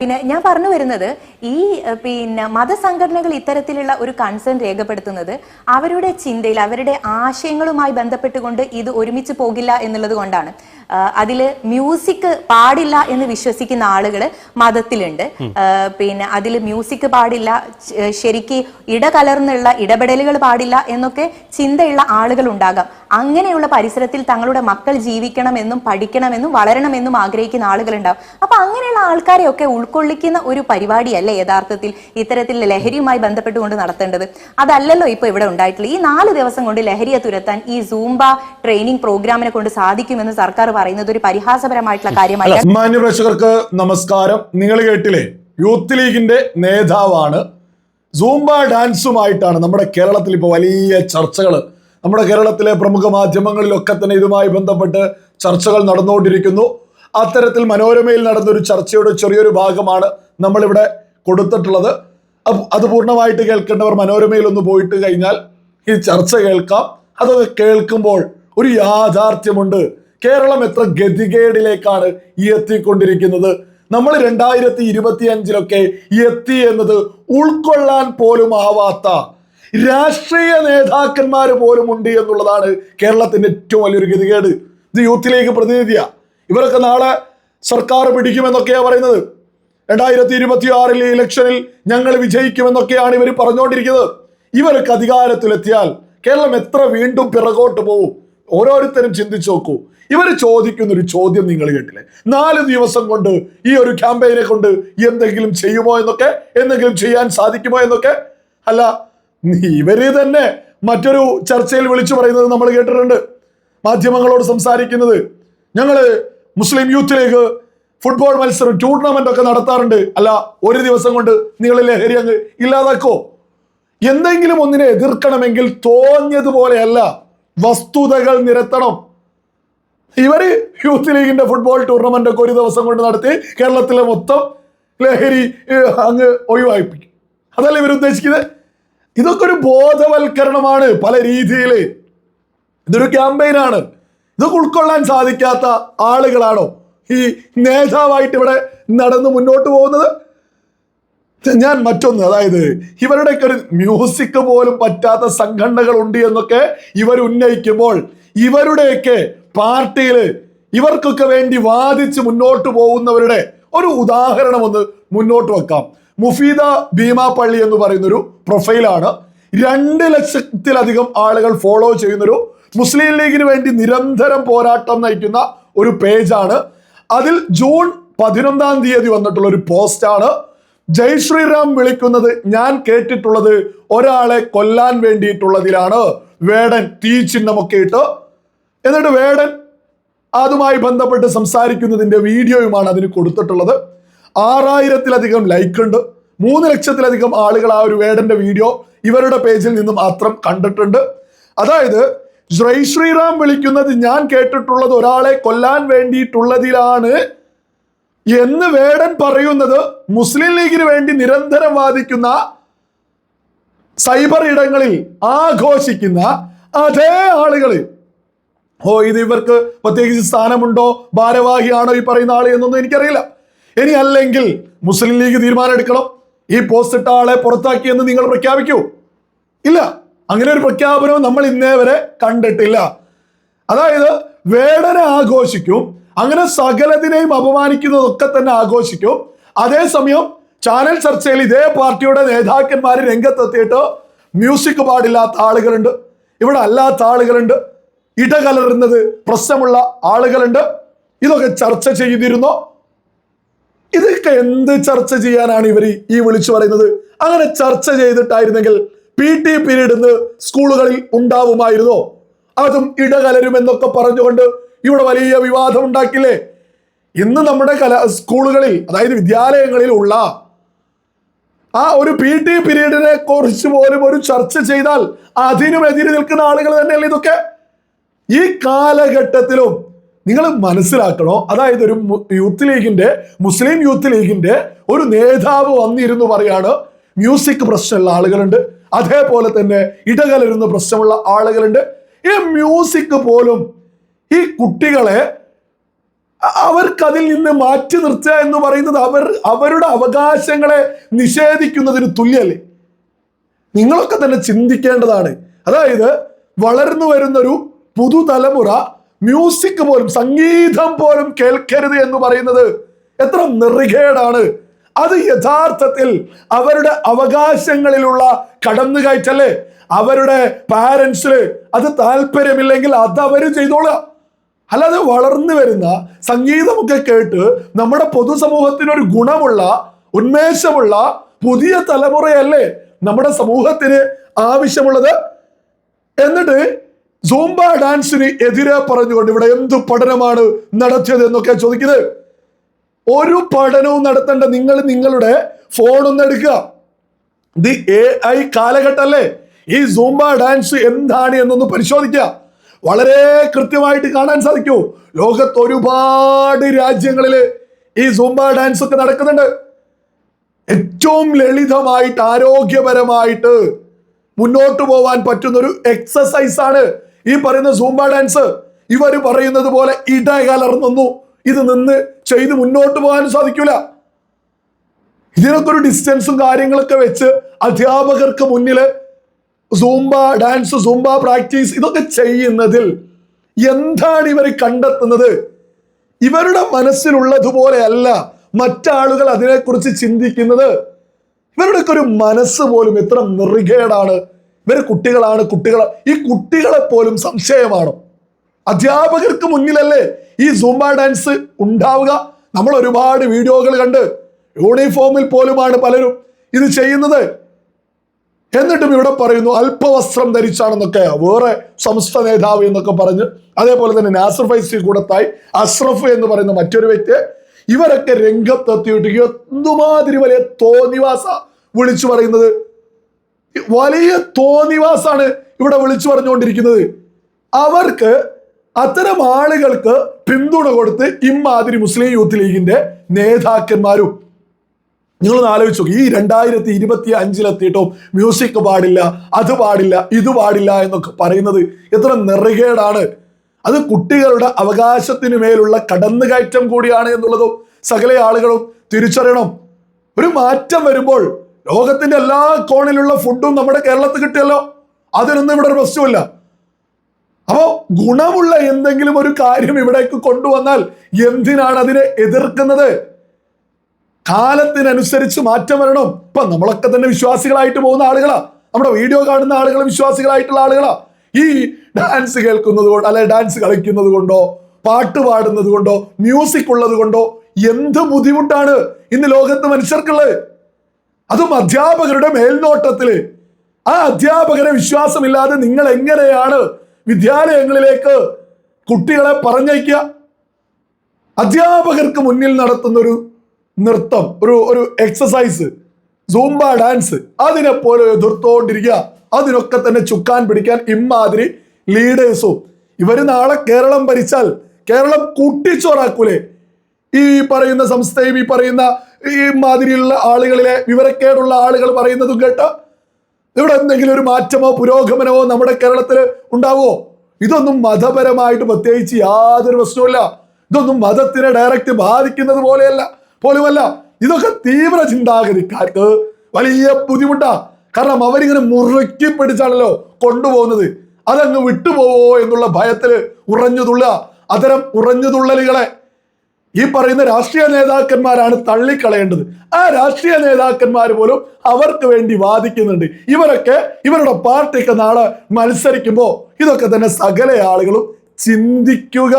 പിന്നെ ഞാൻ പറഞ്ഞു വരുന്നത് ഈ പിന്നെ മതസംഘടനകൾ ഇത്തരത്തിലുള്ള ഒരു കൺസേൺ രേഖപ്പെടുത്തുന്നത് അവരുടെ ചിന്തയിൽ അവരുടെ ആശയങ്ങളുമായി ബന്ധപ്പെട്ടുകൊണ്ട് ഇത് ഒരുമിച്ച് പോകില്ല എന്നുള്ളത് കൊണ്ടാണ്. അതിൽ മ്യൂസിക് പാടില്ല എന്ന് വിശ്വസിക്കുന്ന ആളുകൾ മതത്തിലുണ്ട്. പിന്നെ അതിൽ മ്യൂസിക് പാടില്ല ശരിക്ക് ഇടകലർന്നുള്ള ഇടപെടലുകൾ പാടില്ല എന്നൊക്കെ ചിന്തയുള്ള ആളുകൾ ഉണ്ടാകാം. അങ്ങനെയുള്ള പരിസരത്തിൽ തങ്ങളുടെ മക്കൾ ജീവിക്കണമെന്നും പഠിക്കണമെന്നും വളരണമെന്നും ആഗ്രഹിക്കുന്ന ആളുകളുണ്ടാവും. അപ്പൊ അങ്ങനെയുള്ള ആൾക്കാരെയൊക്കെ ഉൾക്കൊള്ളിക്കുന്ന ഒരു പരിപാടിയല്ലേ യഥാർത്ഥത്തിൽ ഇത്തരത്തിൽ ലഹരിയുമായി ബന്ധപ്പെട്ടുകൊണ്ട് നടത്തേണ്ടത്? അതല്ലല്ലോ ഇപ്പൊ ഇവിടെ ഉണ്ടായിട്ടുള്ളത് ഈ നാല് ദിവസം കൊണ്ട് ലഹരിയെ തുരത്താൻ ഈ സൂംബ ട്രെയിനിങ് പ്രോഗ്രാമിനെ കൊണ്ട് സാധിക്കുമെന്ന് സർക്കാർ പറയുന്നത് ഒരു പരിഹാസപരമായിട്ടുള്ള കാര്യമാണ് അല്ല പ്രേക്ഷകർക്ക് നമസ്കാരം. നിങ്ങൾ കേട്ടില്ലേ? യൂത്ത് ലീഗിന്റെ നേതാവാണ്. സൂംബ ഡാൻസുമായിട്ടാണ് നമ്മുടെ കേരളത്തിൽ ഇപ്പോൾ വലിയ ചർച്ചകൾ നമ്മുടെ കേരളത്തിലെ പ്രമുഖ മാധ്യമങ്ങളിലൊക്കെ തന്നെ ഇതുമായി ബന്ധപ്പെട്ട് ചർച്ചകൾ നടന്നുകൊണ്ടിരിക്കുന്നു. അത്തരത്തിൽ മനോരമയിൽ നടന്നൊരു ചർച്ചയുടെ ചെറിയൊരു ഭാഗമാണ് നമ്മളിവിടെ കൊടുത്തിട്ടുള്ളത്. അത് പൂർണമായിട്ട് കേൾക്കേണ്ടവർ മനോരമയിൽ ഒന്ന് പോയിട്ട് കഴിഞ്ഞാൽ ഈ ചർച്ച കേൾക്കാം. അതൊക്കെ കേൾക്കുമ്പോൾ ഒരു യാഥാർത്ഥ്യമുണ്ട്. കേരളം എത്ര ഗതികേടിലേക്കാണ് ഈ എത്തിക്കൊണ്ടിരിക്കുന്നത്. നമ്മൾ രണ്ടായിരത്തി ഇരുപത്തി അഞ്ചിലൊക്കെ എത്തി എന്നത് ഉൾക്കൊള്ളാൻ പോലും ആവാത്ത രാഷ്ട്രീയ നേതാക്കന്മാർ പോലും ഉണ്ട് എന്നുള്ളതാണ് കേരളത്തിന്റെ ഏറ്റവും വലിയൊരു ഗതികേട്. ഇത് യൂത്ത് ലീഗ് പ്രതിനിധിയാ. ഇവരൊക്കെ നാളെ സർക്കാർ പിടിക്കുമെന്നൊക്കെയാണ് പറയുന്നത്. രണ്ടായിരത്തി ഇരുപത്തി ആറിലെ ഇലക്ഷനിൽ ഞങ്ങൾ വിജയിക്കുമെന്നൊക്കെയാണ് ഇവർ പറഞ്ഞുകൊണ്ടിരിക്കുന്നത് ഇവരൊക്കെ അധികാരത്തിലെത്തിയാൽ കേരളം എത്ര വീണ്ടും പിറകോട്ട് പോകും ഓരോരുത്തരും ചിന്തിച്ചു നോക്കൂ. ഇവർ ചോദിക്കുന്ന ഒരു ചോദ്യം നിങ്ങൾ കേട്ടില്ലേ? നാല് ദിവസം കൊണ്ട് ഈ ഒരു ക്യാമ്പയിനെ കൊണ്ട് എന്തെങ്കിലും ചെയ്യുമോ എന്നൊക്കെ? എന്തെങ്കിലും ചെയ്യാൻ സാധിക്കുമോ എന്നൊക്കെ? അല്ല ഇവർ തന്നെ മറ്റൊരു ചർച്ചയിൽ വിളിച്ചു പറയുന്നത് നമ്മൾ കേട്ടിട്ടുണ്ട്. മാധ്യമങ്ങളോട് സംസാരിക്കുന്നത്. ഞങ്ങൾ മുസ്ലിം യൂത്ത് ലീഗ് ഫുട്ബോൾ മത്സരം ടൂർണമെന്റ് ഒക്കെ നടത്താറുണ്ട്. അല്ല ഒരു ദിവസം കൊണ്ട് നിങ്ങൾ ലഹരി അങ്ങ് ഇല്ലാതാക്കോ? എന്തെങ്കിലും ഒന്നിനെ എതിർക്കണമെങ്കിൽ തോന്നിയതുപോലെയല്ല വസ്തുതകൾ നിരത്തണം. ഇവർ യൂത്ത് ലീഗിന്റെ ഫുട്ബോൾ ടൂർണമെന്റ് ഒക്കെ ഒരു ദിവസം കൊണ്ട് നടത്തി കേരളത്തിലെ മൊത്തം ലഹരി അങ്ങ് ഒഴിവായിപ്പിക്കും അതല്ല ഇവർ ഉദ്ദേശിക്കുന്നത്? ഇതൊക്കെ ഒരു ബോധവൽക്കരണമാണ് പല രീതിയിൽ ഇതൊരു ക്യാമ്പയിനാണ്. ഇതൊക്കെ ഉൾക്കൊള്ളാൻ സാധിക്കാത്ത ആളുകളാണോ ഈ നേതാവായിട്ട് ഇവിടെ നടന്ന് മുന്നോട്ട് പോകുന്നത്? ഞാൻ മറ്റൊന്ന് അതായത് ഇവരുടെയൊക്കെ ഒരു മ്യൂസിക് പോലും പറ്റാത്ത സംഘടനകൾ ഉണ്ട് എന്നൊക്കെ ഇവർ ഉന്നയിക്കുമ്പോൾ ഇവരുടെയൊക്കെ പാർട്ടിയിൽ ഇവർക്കൊക്കെ വേണ്ടി വാദിച്ച് മുന്നോട്ട് പോകുന്നവരുടെ ഒരു ഉദാഹരണം ഒന്ന് മുന്നോട്ട് വെക്കാം. മുഫീദ ഭീമാപ്പള്ളി എന്ന് പറയുന്ന ഒരു പ്രൊഫൈലാണ് രണ്ട് ലക്ഷത്തിലധികം ആളുകൾ ഫോളോ ചെയ്യുന്നൊരു മുസ്ലിം ലീഗിന് വേണ്ടി നിരന്തരം പോരാട്ടം നയിക്കുന്ന ഒരു പേജാണ് അതിൽ ജൂൺ പതിനൊന്നാം തീയതി വന്നിട്ടുള്ള ഒരു പോസ്റ്റാണ് ജയ് ശ്രീറാം വിളിക്കുന്നത് ഞാൻ കേട്ടിട്ടുള്ളത് ഒരാളെ കൊല്ലാൻ വേണ്ടിയിട്ടുള്ളതിലാണ്. വേടൻ തീ ചിഹ്നമൊക്കെ ഇട്ട്. എന്നിട്ട് വേടൻ അതുമായി ബന്ധപ്പെട്ട് സംസാരിക്കുന്നതിന്റെ വീഡിയോയുമാണ് അതിന് കൊടുത്തിട്ടുള്ളത്. ആറായിരത്തിലധികം ലൈക്ക് ഉണ്ട് മൂന്ന് ലക്ഷത്തിലധികം ആളുകൾ ആ ഒരു വേടന്റെ വീഡിയോ ഇവരുടെ പേജിൽ നിന്നും മാത്രം കണ്ടിട്ടുണ്ട്. അതായത് ജയ് ശ്രീറാം വിളിക്കുന്നത് ഞാൻ കേട്ടിട്ടുള്ളത് ഒരാളെ കൊല്ലാൻ വേണ്ടിയിട്ടുള്ളതിലാണ് എന്ന് വേടൻ പറയുന്നത് മുസ്ലിം ലീഗിന് വേണ്ടി നിരന്തരം വാദിക്കുന്ന സൈബർ ഇടങ്ങളിൽ ആഘോഷിക്കുന്ന അതേ ആളുകൾ ഓ ഇത് ഇവർക്ക് പ്രത്യേകിച്ച് സ്ഥാനമുണ്ടോ? ഭാരവാഹിയാണോ ഈ പറയുന്ന ആൾ എന്നൊന്നും എനിക്കറിയില്ല. ഇനി അല്ലെങ്കിൽ മുസ്ലിം ലീഗ് തീരുമാനം എടുക്കണം. ഈ പോസ്റ്റ് ഇട്ട ആളെ പുറത്താക്കിയെന്ന് നിങ്ങൾ പ്രഖ്യാപിക്കൂ. ഇല്ല. അങ്ങനെ ഒരു പ്രഖ്യാപനവും നമ്മൾ ഇന്നേ വരെ കണ്ടിട്ടില്ല. അതായത് വേടനെ ആഘോഷിക്കും അങ്ങനെ സകലതിനെയും അപമാനിക്കുന്നതൊക്കെ തന്നെ ആഘോഷിക്കും. അതേസമയം ചാനൽ ചർച്ചയിൽ ഇതേ പാർട്ടിയുടെ നേതാക്കന്മാർ രംഗത്തെത്തിയിട്ട് മ്യൂസിക് പാടില്ലാത്ത ആളുകളുണ്ട്. ഇവിടെ അല്ലാത്ത ആളുകളുണ്ട്. ഇടകലറുന്നത് പ്രശ്നമുള്ള ആളുകളുണ്ട്. ഇതൊക്കെ ചർച്ച ചെയ്തിരുന്നോ. ഇതൊക്കെ എന്ത് ചർച്ച ചെയ്യാനാണ് ഇവർ ഈ വിളിച്ചു പറയുന്നത്? അങ്ങനെ ചർച്ച ചെയ്തിട്ടായിരുന്നെങ്കിൽ പി ടി പീരീഡ് ഇന്ന് സ്കൂളുകളിൽ ഉണ്ടാവുമായിരുന്നോ? അതും ഇടകലരും എന്നൊക്കെ പറഞ്ഞുകൊണ്ട് ഇവിടെ വലിയ വിവാദം ഉണ്ടാക്കില്ലേ? ഇന്ന് നമ്മുടെ കല സ്കൂളുകളിൽ അതായത് വിദ്യാലയങ്ങളിൽ ഉള്ള ആ ഒരു പി ടി പീരീഡിനെ കുറിച്ച് പോലും ഒരു ചർച്ച ചെയ്താൽ അതിനും എതിര് നിൽക്കുന്ന ആളുകൾ തന്നെയല്ലേ ഇതൊക്കെ? ഈ കാലഘട്ടത്തിലും നിങ്ങൾ മനസ്സിലാക്കണോ? അതായത് ഒരു യൂത്ത് ലീഗിന്റെ മുസ്ലിം യൂത്ത് ലീഗിന്റെ ഒരു നേതാവ് വന്നിരുന്നു പറയാണ് മ്യൂസിക് പ്രശ്നമുള്ള ആളുകളുണ്ട്. അതേപോലെ തന്നെ ഇടകലരുന്ന പ്രശ്നമുള്ള ആളുകളുണ്ട്. ഈ മ്യൂസിക് പോലും ഈ കുട്ടികളെ അവർക്കതിൽ നിന്ന് മാറ്റി നിർത്തുക എന്ന് പറയുന്നത് അവർ അവരുടെ അവകാശങ്ങളെ നിഷേധിക്കുന്നതിന് തുല്യല്ലേ നിങ്ങളൊക്കെ തന്നെ ചിന്തിക്കേണ്ടതാണ്. അതായത് വളർന്നു വരുന്നൊരു പുതുതലമുറ മ്യൂസിക് പോലും സംഗീതം പോലും കേൾക്കരുത് എന്ന് പറയുന്നത് എത്ര നെറികേടാണ്. അത് യഥാർത്ഥത്തിൽ അവരുടെ അവകാശങ്ങളിലുള്ള കടന്നുകയറ്റല്ലേ? അവരുടെ പാരൻസിൽ അത് താല്പര്യമില്ലെങ്കിൽ അത് അവർ ചെയ്തോളുക. അല്ലാതെ വളർന്നു വരുന്ന സംഗീതമൊക്കെ കേട്ട് നമ്മുടെ പൊതുസമൂഹത്തിനൊരു ഗുണമുള്ള ഉന്മേഷമുള്ള പുതിയ തലമുറയല്ലേ നമ്മുടെ സമൂഹത്തിന് ആവശ്യമുള്ളത്. എന്നിട്ട് സൂംബ ഡാൻസിന് എതിരെ പറഞ്ഞുകൊണ്ട് ഇവിടെ എന്ത് പഠനമാണ് നടത്തിയത് എന്നൊക്കെ ചോദിക്കുന്നത്. ഒരു പഠനവും നടത്തേണ്ട നിങ്ങൾ നിങ്ങളുടെ ഫോൺ ഒന്ന് എടുക്കുക. ദി എ ഐ കാലഘട്ടമല്ലേ ഈ സൂംബ ഡാൻസ് എന്താണ് എന്നൊന്ന് പരിശോധിക്കുക. വളരെ കൃത്യമായിട്ട് കാണാൻ സാധിക്കൂ. ലോകത്ത് ഒരുപാട് രാജ്യങ്ങളിൽ ഈ സൂംബ ഡാൻസ് ഒക്കെ നടക്കുന്നുണ്ട്. ഏറ്റവും ലളിതമായിട്ട് ആരോഗ്യപരമായിട്ട് മുന്നോട്ട് പോവാൻ പറ്റുന്ന ഒരു എക്സസൈസ് ആണ്. ഈ പറയുന്ന സൂംബ ഡാൻസ് ഇവർ പറയുന്നത് പോലെ ഇടകലർന്നു ഇത് നിന്ന് ചെയ്ത് മുന്നോട്ട് പോകാൻ സാധിക്കൂല. ഇതിനൊക്കെ ഒരു ഡിസ്റ്റൻസും കാര്യങ്ങളൊക്കെ വെച്ച് അധ്യാപകർക്ക് മുന്നിൽ സൂംബ ഡാൻസ് സൂംബ പ്രാക്ടീസ് ഇതൊക്കെ ചെയ്യുന്നതിൽ എന്താണ് ഇവർ കണ്ടെത്തുന്നത്? ഇവരുടെ മനസ്സിലുള്ളതുപോലെയല്ല മറ്റാളുകൾ അതിനെക്കുറിച്ച് ചിന്തിക്കുന്നത്. ഇവരുടെയൊക്കെ ഒരു മനസ്സ് പോലും എത്ര നെറികേടാണ്. ഇവർ കുട്ടികളാണ് കുട്ടികൾ ഈ കുട്ടികളെ പോലും സംശയമാണോ. അധ്യാപകർക്ക് മുന്നിലല്ലേ ഈ സൂംബ ഡാൻസ് ഉണ്ടാവുക? നമ്മൾ ഒരുപാട് വീഡിയോകൾ കണ്ട് യൂണിഫോമിൽ പോലുമാണ് പലരും ഇത് ചെയ്യുന്നത്. എന്നിട്ടും ഇവിടെ പറയുന്നു അല്പവസ്ത്രം ധരിച്ചാണെന്നൊക്കെ വേറെ സംസ്ഥ നേതാവ് എന്നൊക്കെ പറഞ്ഞ് അതേപോലെ തന്നെ നാസർ ഫൈസി കൂടത്തായി അഷ്റഫ് എന്ന് പറയുന്ന മറ്റൊരു വ്യക്തി ഇവരൊക്കെ രംഗത്തെത്തിയിട്ട് എന്തുമാതിരി വലിയ തോന്നിവാസ വിളിച്ചു പറയുന്നത്? വലിയ തോന്നിവാസാണ് ഇവിടെ വിളിച്ചു പറഞ്ഞുകൊണ്ടിരിക്കുന്നത്. അവർക്ക് അത്തരം ആളുകൾക്ക് പിന്തുണ കൊടുത്ത് ഇമ്മാതിരി മുസ്ലിം യൂത്ത് ലീഗിന്റെ നേതാക്കന്മാരും. നിങ്ങളൊന്ന് ആലോചിച്ചു ഈ രണ്ടായിരത്തി ഇരുപത്തി അഞ്ചിലെത്തിയിട്ടും മ്യൂസിക് പാടില്ല അത് പാടില്ല ഇത് പാടില്ല എന്നൊക്കെ പറയുന്നത് എത്ര നെറുകേടാണ്. അത് കുട്ടികളുടെ അവകാശത്തിന് മേലുള്ള കടന്നുകയറ്റം കൂടിയാണ് എന്നുള്ളതും സകല ആളുകളും തിരിച്ചറിയണം. ഒരു മാറ്റം വരുമ്പോൾ ലോകത്തിന്റെ എല്ലാ കോണിലുള്ള ഫുഡും നമ്മുടെ കേരളത്തിൽ കിട്ടിയല്ലോ. അതിനൊന്നും ഇവിടെ ഒരു പ്രശ്നമില്ല അപ്പോ ഗുണമുള്ള എന്തെങ്കിലും ഒരു കാര്യം ഇവിടേക്ക് കൊണ്ടുവന്നാൽ എന്തിനാണ് അതിനെ എതിർക്കുന്നത്? കാലത്തിനനുസരിച്ച് മാറ്റം വരണം. ഇപ്പൊ നമ്മളൊക്കെ തന്നെ വിശ്വാസികളായിട്ട് പോകുന്ന ആളുകളാ. നമ്മുടെ വീഡിയോ കാണുന്ന ആളുകൾ വിശ്വാസികളായിട്ടുള്ള ആളുകളാ. ഈ ഡാൻസ് കേൾക്കുന്നത് കൊണ്ട് അല്ലെ ഡാൻസ് കളിക്കുന്നത് കൊണ്ടോ പാട്ട് പാടുന്നത് കൊണ്ടോ മ്യൂസിക് ഉള്ളത് കൊണ്ടോ എന്ത് ബുദ്ധിമുട്ടാണ് ഇന്ന് ലോകത്ത് മനുഷ്യർക്കുള്ളത്? അതും അധ്യാപകരുടെ മേൽനോട്ടത്തിൽ ആ അധ്യാപകരെ വിശ്വാസമില്ലാതെ നിങ്ങൾ എങ്ങനെയാണ് വിദ്യാലയങ്ങളിലേക്ക് കുട്ടികളെ പറഞ്ഞയക്കുക? അധ്യാപകർക്ക് മുന്നിൽ നടത്തുന്ന ഒരു നൃത്തം ഒരു ഒരു എക്സസൈസ് സൂംബ ഡാൻസ് അതിനെ പോലെ എതിർത്തോണ്ടിരിക്കുക. അതിനൊക്കെ തന്നെ ചുക്കാൻ പിടിക്കാൻ ഇമ്മാതിരി ലീഡേഴ്സും ഇവർ നാളെ കേരളം ഭരിച്ചാൽ കേരളം കൂട്ടിച്ചോറാക്കൂലേ? ഈ പറയുന്ന സംസ്ഥയും ഈ പറയുന്ന ഈ മാതിരിയുള്ള ആളുകളിലെ വിവരക്കേടുള്ള ആളുകൾ പറയുന്നതും കേട്ട് ഇവിടെ എന്തെങ്കിലും ഒരു മാറ്റമോ പുരോഗമനമോ നമ്മുടെ കേരളത്തിൽ ഉണ്ടാവുമോ ഇതൊന്നും മതപരമായിട്ട് പ്രത്യേകിച്ച് യാതൊരു പ്രശ്നവുമില്ല. ഇതൊന്നും മതത്തിനെ ഡയറക്റ്റ് ബാധിക്കുന്നത് പോലെയല്ല പോലുമല്ല. ഇതൊക്കെ തീവ്ര ചിന്താഗതിക്കാർക്ക് വലിയ ബുദ്ധിമുട്ടാ. കാരണം അവരിങ്ങനെ മുറുക്കി പിടിച്ചാണല്ലോ കൊണ്ടുപോകുന്നത്. അതങ്ങ് വിട്ടുപോവോ എന്നുള്ള ഭയത്തിൽ ഉറഞ്ഞുതുള്ള അത്തരം ഉറഞ്ഞുതുള്ളലുകളെ ഈ പറയുന്ന രാഷ്ട്രീയ നേതാക്കന്മാരാണ് തള്ളിക്കളയേണ്ടത്. ആ രാഷ്ട്രീയ നേതാക്കന്മാർ പോലും അവർക്ക് വേണ്ടി വാദിക്കുന്നുണ്ട്. ഇവരൊക്കെ ഇവരുടെ പാർട്ടിയൊക്കെ നാളെ മത്സരിക്കുമ്പോൾ ഇതൊക്കെ തന്നെ സകല ആളുകളും ചിന്തിക്കുക.